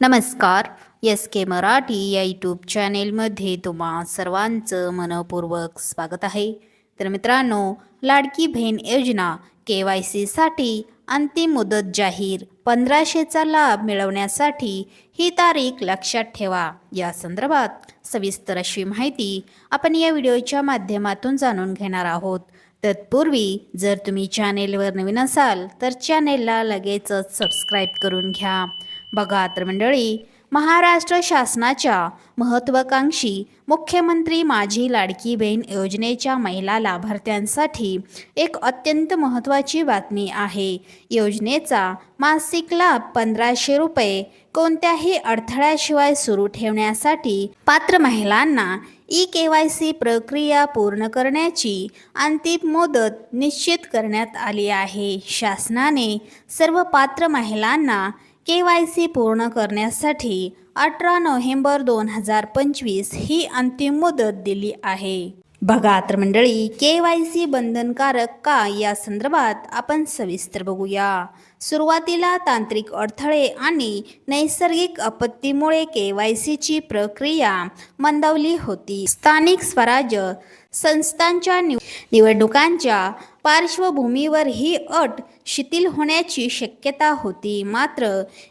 नमस्कार. एस के मराठी या यूट्यूब चॅनेलमध्ये तुम्हा सर्वांचं मनपूर्वक स्वागत आहे. तर मित्रांनो लाडकी बहीण योजना के वाय सीसाठी अंतिम मुदत जाहीर पंधराशेचा लाभ मिळवण्यासाठी ही तारीख लक्षात ठेवा. या संदर्भात सविस्तर अशी माहिती आपण या व्हिडिओच्या माध्यमातून जाणून घेणार आहोत. तत्पूर्वी जर तुम्ही चॅनेलवर नवीन असाल तर चॅनेलला लगेचच सबस्क्राईब करून घ्या. बघा तर मंडळी महाराष्ट्र शासनाच्या महत्त्वाकांक्षी मुख्यमंत्री माझी लाडकी बहीण योजनेच्या महिला लाभार्थ्यांसाठी एक अत्यंत महत्त्वाची बातमी आहे. योजनेचा मासिक लाभ पंधराशे रुपये कोणत्याही अडथळ्याशिवाय सुरू ठेवण्यासाठी पात्र महिलांना ई के वाय सी प्रक्रिया पूर्ण करण्याची अंतिम मुदत निश्चित करण्यात आली आहे. शासनाने सर्व पात्र महिलांना के वाय सी पूर्ण करण्यासाठी अठरा नोव्हेंबर दोन हजार पंचवीस ही अंतिम मुदत दिली आहे. बघा तर मंडळी के वाय सी बंधनकारक का या संदर्भात आपण सविस्तर बघूया. सुरुवातीला तांत्रिक अडथळे आणि नैसर्गिक आपत्तीमुळे के वाय सीची प्रक्रिया मंदावली होती. स्थानिक स्वराज्य संस्थांच्या निव निवडणुकांच्या पार्श्वभूमीवर ही अट शिथिल होण्याची शक्यता होती. मात्र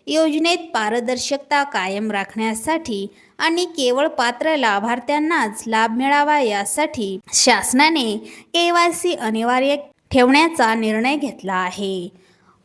योजनेत पारदर्शकता कायम राखण्यासाठी आणि केवळ पात्र लाभार्थ्यांनाच लाभ मिळावा यासाठी शासनाने के वाय सी अनिवार्य ठेवण्याचा निर्णय घेतला आहे.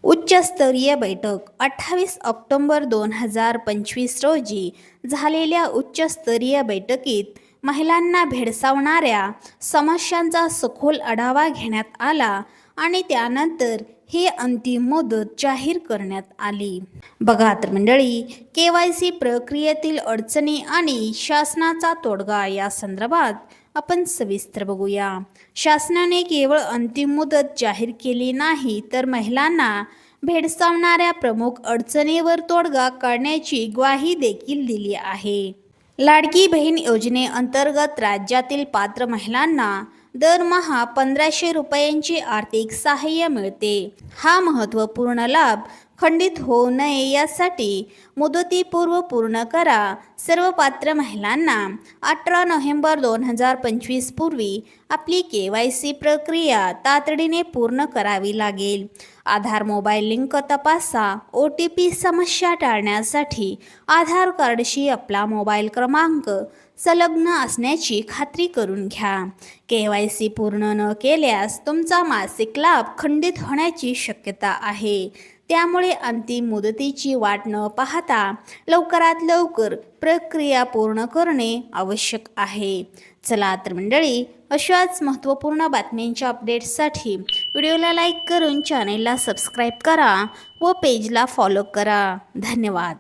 उच्चस्तरीय बैठक अठ्ठावीस ऑक्टोंबर दोन हजार पंचवीस रोजी झालेल्या उच्चस्तरीय बैठकीत महिलांना भेडसावणाऱ्या समस्यांचा सखोल आढावा घेण्यात आला आणि त्यानंतर ही अंतिम मुदत जाहीर करण्यात आली. बघा तर मंडळी के वाय सी प्रक्रियेतील अडचणी आणि शासनाचा तोडगा या संदर्भात आपण सविस्तर बघूया. शासनाने केवळ अंतिम मुदत जाहीर केली नाही तर महिलांना भेडसावणाऱ्या प्रमुख अडचणीवर तोडगा काढण्याची ग्वाही देखील दिली आहे. लाडकी बहीण योजनेअंतर्गत राज्यातील पात्र महिलांना दरमहा पंधराशे रुपयांची आर्थिक सहाय्य मिळते. हा महत्त्वपूर्ण लाभ खंडित होऊ नये यासाठी मुदतीपूर्व पूर्ण करा. सर्व पात्र महिलांना अठरा नोव्हेंबर दोन हजार पंचवीस पूर्वी आपली के वाय सी प्रक्रिया तातडीने पूर्ण करावी लागेल. आधार मोबाईल लिंक तपासा. ओ टी पी समस्या टाळण्यासाठी आधार कार्डशी आपला मोबाईल क्रमांक संलग्न असण्याची खात्री करून घ्या. के वाय सी पूर्ण न केल्यास तुमचा मासिक लाभ खंडित होण्याची शक्यता आहे. त्यामुळे अंतिम मुदतीची वाट न पाहता लवकरात लवकर प्रक्रिया पूर्ण करणे आवश्यक आहे. चला तर मंडळी अशाच महत्त्वपूर्ण बातम्यांच्या अपडेट्ससाठी व्हिडिओला लाईक करून चॅनेलला सबस्क्राईब करा व पेजला फॉलो करा. धन्यवाद.